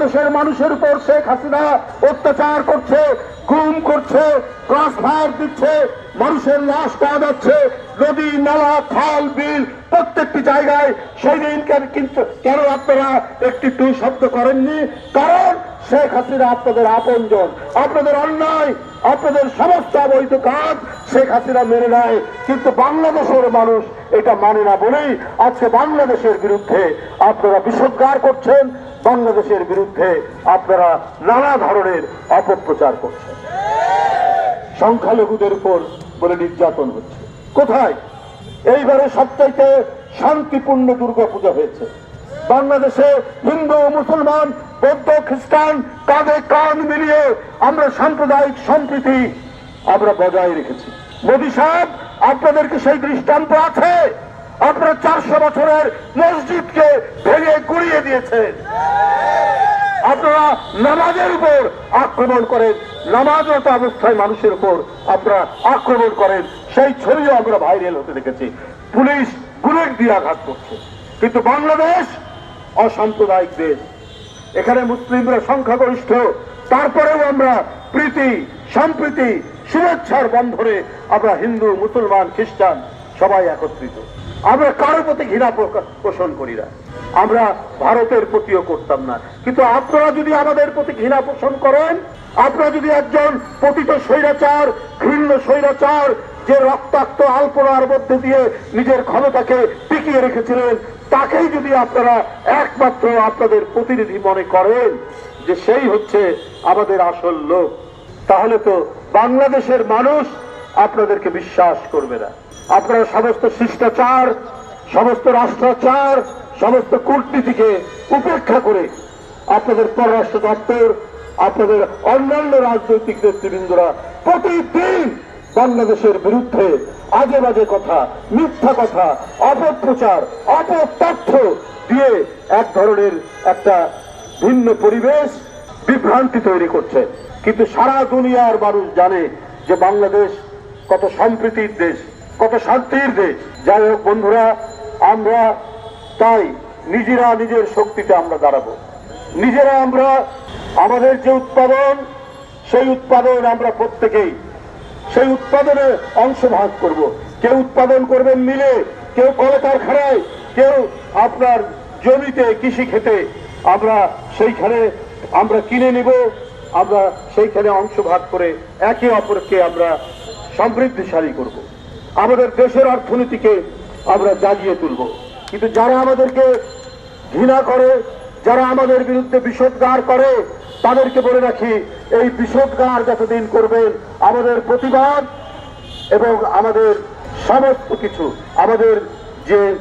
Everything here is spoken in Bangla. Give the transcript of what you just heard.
দেশের মানুষের উপর শেখ হাসিনা অত্যাচার করছে, গুম করছে ক্রস ফায়ার দিচ্ছে, মানুষের লাশ পাওয়া যাচ্ছে, নদী, নালা, খাল, বিল প্রত্যেকটি জায়গায় সেই দিন কেন- কিন্তু কেন আপনারা একটি টু শব্দ করেননি? কারণ শেখ হাসিনা আপনাদের আপনজন, আপনাদের অন্যায়, আপনাদের সমস্ত অবৈধ কাজ শেখ হাসিনা মেনে নেয়। কিন্তু বাংলাদেশের মানুষ এটা মানে না বলেই আজকে বাংলাদেশের বিরুদ্ধে আপনারা বিষোদ্গার করছেন বাংলাদেশের বিরুদ্ধে আপনারা নানা ধরনের অপপ্রচার করছেন। সংখ্যালঘুদের উপর বলে নির্যাতন হচ্ছে। কোথায়? এইবারে সবচাইতে শান্তিপূর্ণ দুর্গাপূজা হয়েছে। বাংলাদেশে হিন্দু, মুসলমান, বৌদ্ধ, খ্রিস্টান, কাঁধে কান মিলিয়ে আমরা সাম্প্রদায়িক সম্প্রীতি আমরা বজায় রেখেছি। মোদী সাহেব আপনাদেরকে সেই দৃষ্টান্ত আছে? আপনারা চারশো বছরের মসজিদকে ভেঙে গুড়িয়ে দিয়েছেন আপনারা নামাজের উপর আক্রমণ করেন নামাজরত অবস্থায় মানুষের উপর আপনারা আক্রমণ করেন। সেই ছবিও আমরা ভাইরাল হতে দেখেছি। পুলিশ বুলেট দিয়ে আঘাত করছে। কিন্তু বাংলাদেশ অসাম্প্রদায়িক দেশ এখানে মুসলিমরা সংখ্যাগরিষ্ঠ, তারপরেও আমরা প্রীতি, সম্প্রীতি, শুভেচ্ছার বন্ধনে আমরা হিন্দু, মুসলমান, খ্রিস্টান সবাই একত্রিত। আমরা কারও প্রতি ঘৃণা পোষণ করি না। আমরা ভারতের প্রতিও করতাম না। কিন্তু আপনারা যদি আমাদের প্রতি ঘৃণা পোষণ করেন, আপনারা যদি একজন পতিত স্বৈরাচার, ঘৃণ্য স্বৈরাচার, যে রক্তাক্ত আলপনার মধ্যে দিয়ে নিজের ক্ষমতাকে টিকিয়ে রেখেছিলেন, তাকেই যদি আপনারা একমাত্র আপনাদের প্রতিনিধি মনে করেন যে সেই হচ্ছে আমাদের আসল লোক, তাহলে তো বাংলাদেশের মানুষ আপনাদেরকে বিশ্বাস করবে না। আপনারা সমস্ত শিষ্টাচার, সমস্ত রাষ্ট্রাচার, সমস্ত কূটনীতিকে উপেক্ষা করে আপনাদের পররাষ্ট্র দপ্তর, আপনাদের অন্যান্য রাজনৈতিক নেতৃবৃন্দরা প্রতিদিন বাংলাদেশের বিরুদ্ধে আজে বাজে কথা, মিথ্যা কথা, অপপ্রচার, অপতথ্য দিয়ে এক ধরনের একটা ভিন্ন পরিবেশ, বিভ্রান্তি তৈরি করছে। কিন্তু সারা দুনিয়ার মানুষ জানে যে বাংলাদেশ কত সম্প্রীতির দেশ। কত শান্তির দেশ। যাই হোক বন্ধুরা, আমরা তাই নিজেরা নিজের শক্তিতে আমরা দাঁড়াবো। নিজেরা আমরা, আমাদের যে উৎপাদন, সেই উৎপাদন আমরা প্রত্যেকেই, সেই উৎপাদনে অংশভাগ করব। কেউ উৎপাদন করবেন মিলে, কেউ কলকারখানায়, কেউ আপনার জমিতে কৃষি খেতে আমরা সেইখানে আমরা কিনে নিব, আমরা সেইখানে অংশভাগ করে একে অপরকে আমরা সমৃদ্ধিশালী করব। আমাদের দেশের অর্থনীতিকে আমরা জাগিয়ে তুলব। কিন্তু যারা আমাদেরকে ঘৃণা করে, যারা আমাদের বিরুদ্ধে বিষোদ্গার করে, তাদেরকে বলে রাখি, এই বিষোদ্গার যতদিন করবেন, আমাদের প্রতিবাদ এবং আমাদের সমস্ত কিছু, আমাদের যে